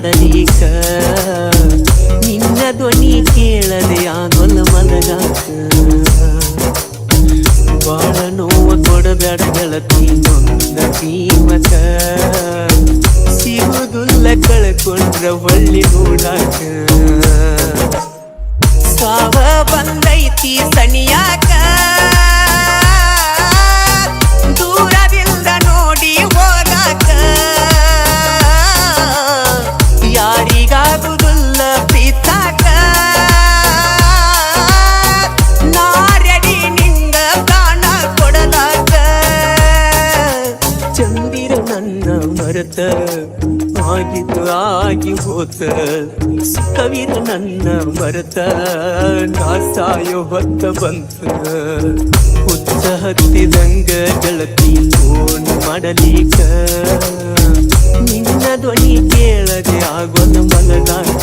ಮಾಡಲೀಕ ನಿನ್ನ ಧ್ವನಿ ಕೇಳದೆ ಆಗೊಲ್ಲ ಮಲಗಾಕ ಬಾಳ ನೋವ ಕೊಡಬೇಡ ಗೆಳತಿ ನೊಂದ ಕೀಮಕ ಸಿಗುದುಲ್ಲ ಕಳ್ಕೊಂಡ್ರ ಒಳ್ಳಿ ನೋಡಾಕ. ಸಾವ ಬಂದೈತಿ ಮರೆತ ಆಗಿದ್ದು ಆಗಿ ಹೋತ ಕವಿರ ನನ್ನ ಭರತ ನಾ ಸಾಯೋ ಹೊತ್ತ ಬಂತ. ಹುಚ್ಚ ಹತ್ತಿದಂಗ ಗೆಳತಿ ಫೋನ್ ಮಾಡಲೀಕ ನಿನ್ನ ಧ್ವನಿ ಕೇಳದೆ ಆಗೋದ ಮಲಗಾಕ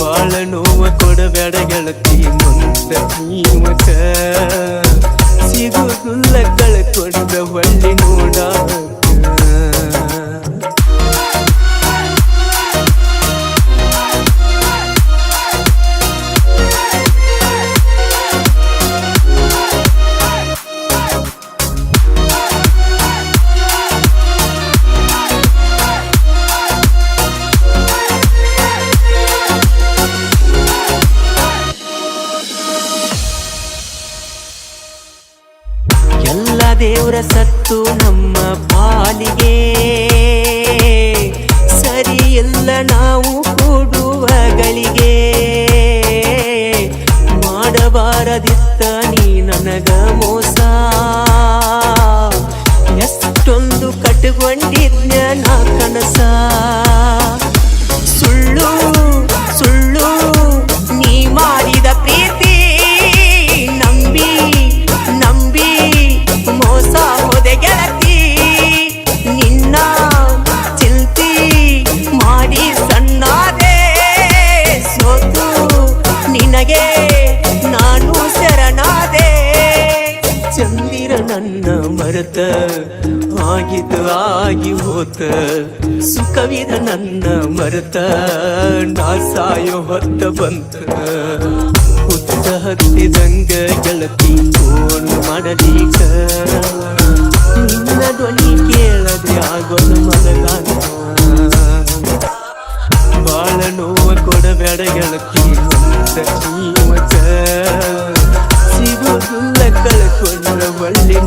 ಬಾಳ ನೋವ ಕೊಡಬೇಡ ಗೆಳತಿ, ಮುಂದ ಜೀವಕ ಸಿಗುದಿಲ್ಲ ಕಳ್ಕೊಂಡ ಹೊಳ್ಳಿ ನೋಡಾಕ ಸತ್ತು ನಮ್ಮ ಮರೆತ ಆಗಿದ ಆಗಿ ಹೋತ. ಸುಖವಿದ ನನ್ನ ಮರೆತ ನಾ ಸಾಯೋ ಹೊತ್ತ ಬಂತ. ಹುತ್ತ ಹತ್ತಿದಂಗ ಗೆಳತಿ ಫೋನ್ ಮಾಡಲೀಗ ನಿನ್ನ ಧ್ವನಿ ಕೇಳದೆ ಆಗೋದು ಮಲಗಾಕ ಬಾಳ ನೋವ ಕೊಡಬೇಡ ಗೆಳತಿ ಸಿಗೋದಿಲ್ಲ ಕಳ್ಕೊಂಡ ಒಳ್ಳೆ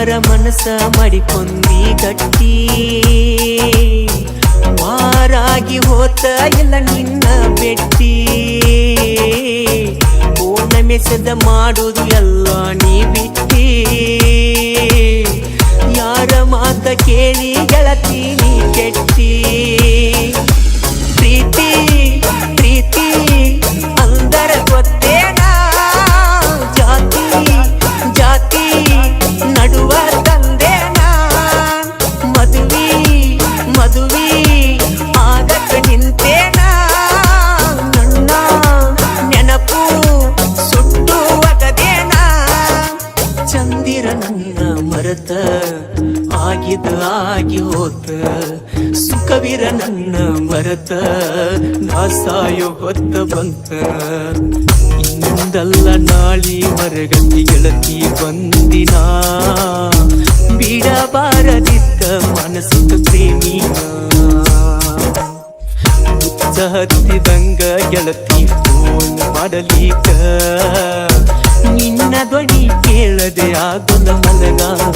ನೋಡ ಮನಸ ಮಾಡಿಕೊಂಡಿ ಗಟ್ಟಿ. ಮಾರಾಗಿ ಹೋತ ಇಲ್ಲ ನಿನ್ನ ಬೆಟ್ಟಿ. ಓಣ ಮೆಸದ ಮಾಡೋದು ಎಲ್ಲ ನೀ ಬಿಟ್ಟಿ. ಯಾರ ಮಾತ ಕೇಳಿ ಗೆಳತಿ ನನ್ನ ಮರೆತ ಆಗಿದ ಆಗಿ ಹೋತ. ಸುಖವಿರ ನನ್ನ ಮರೆತ, ನಾ ಹೊತ್ತ ಬಂತ. ಇಂದಲ್ಲ ನಾಳಿ ಮರಗತಿ ಗೆಳತಿ ಬಂದಿನ. ಬಿಡಬಾರದಿದ್ದ ಮನಸ್ಸಿನ ಪ್ರೇಮಿನ. ಹತ್ತಿದಂಗ ಗೆಳತಿ ಕೇಳದೆ ಆಗೋಲ್ಲ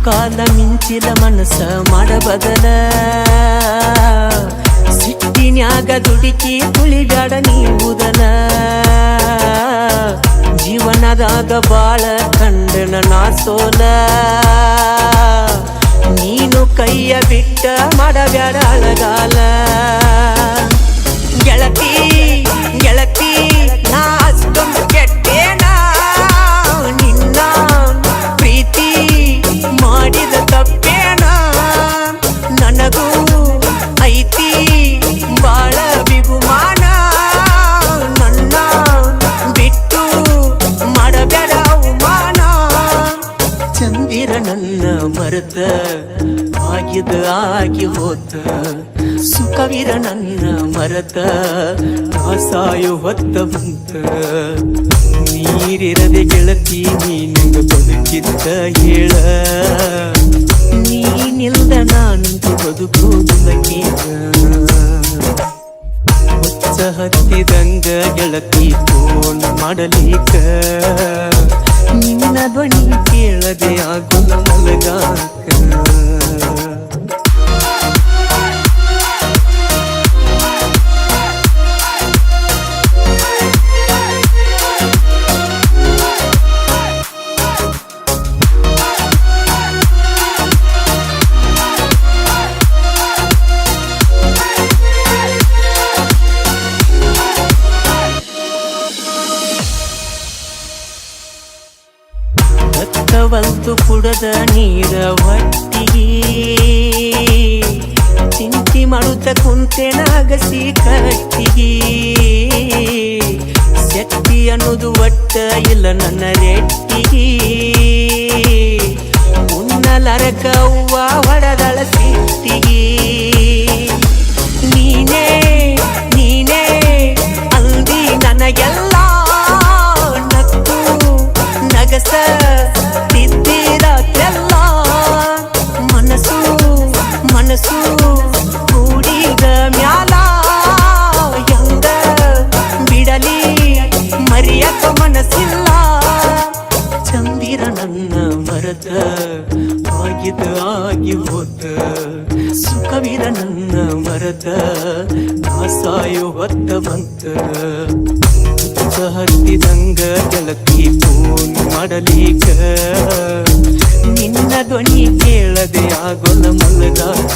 ಕಾಲ ಮಿಂಚಿಲ ಮನಸ್ಸ ಮಾಡಬದಲ ಸಿಟ್ಟಿನ್ಯಾಗ ದುಡುಕಿ ತುಳಿಬ್ಯಾಡ ನೀವುದಲ ಜೀವನದಾಗ ಬಾಳ ಕಂಡನ ನಾ ಸೋಲ ನೀನು ಕೈಯ ಬಿಟ್ಟ ಮಾಡಬ್ಯಾಡ ಅಳಗಾಲ ಗೆಳತಿ ಗೆಳತಿ ಚಂದಿರ ನನ್ನ ಮರೆತ ಆಗಿದ ಆಗಿ ಹೋತ, ಸುಖವಿರ ನನ್ನ ಮರೆತ ಸಾಯು ಹೊತ್ತ ಬಂತ. ನೀರಿರದೆ ಗೆಳತಿ, ನೀನು ಬದುಕಿದ್ದ ಹೇಳ. ನೀನಿಲ್ದ ನಾನು ಬದುಕು ಹುಚ್ಚ ಹತ್ತಿದಂಗ ಗೆಳತಿ, ಫೋನ್ ಮಾಡಲಿಕ ಹತ್ತವಲ್ತು ಕುಡದ ನೀರ ಹೊಟ್ಟಿಗೆ ಚಿಂತಿ ಮಾಡುತ್ತ ಕುಂತೆನಾಗಸಿ ಕಟ್ಟಿಗೆ ಶಕ್ತಿ ಅನ್ನೋದು ಒಟ್ಟ ಇಲ್ಲ ನನ್ನ ರೆಟ್ಟಿಗೆ. ಉನ್ನಲರ ಕವ್ವ ಹೊಡೆದಳ ಸಿಟ್ಟಿಗೆ. ನೀನೇ ನೀನೇ ಅಂದಿ ನನಗೆಲ್ಲ ಮರತ ಆಗಿದ ಆಗಿ ಹೋತ ಸುಖವಿರ ನನ್ನ ಮರದ ಸಾಯು ಹೊತ್ತ ಬಂತ. ಹತ್ತಿದಂಗ ಗೆಳತಿ ಫೋನ್ ಮಾಡಲೀಕ ನಿನ್ನ ಧ್ವನಿ ಕೇಳದೆ ಆಗೋಲ್ಲ ಮಲಗಾಕ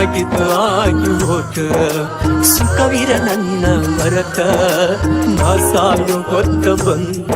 ಆಗಿದ್ದು ಆಗಿ ಸುಖವಿರ ನನ್ನ ಮರತ. ನಾ ಸಾಲು ಹೊತ್ತ ಬಂತ.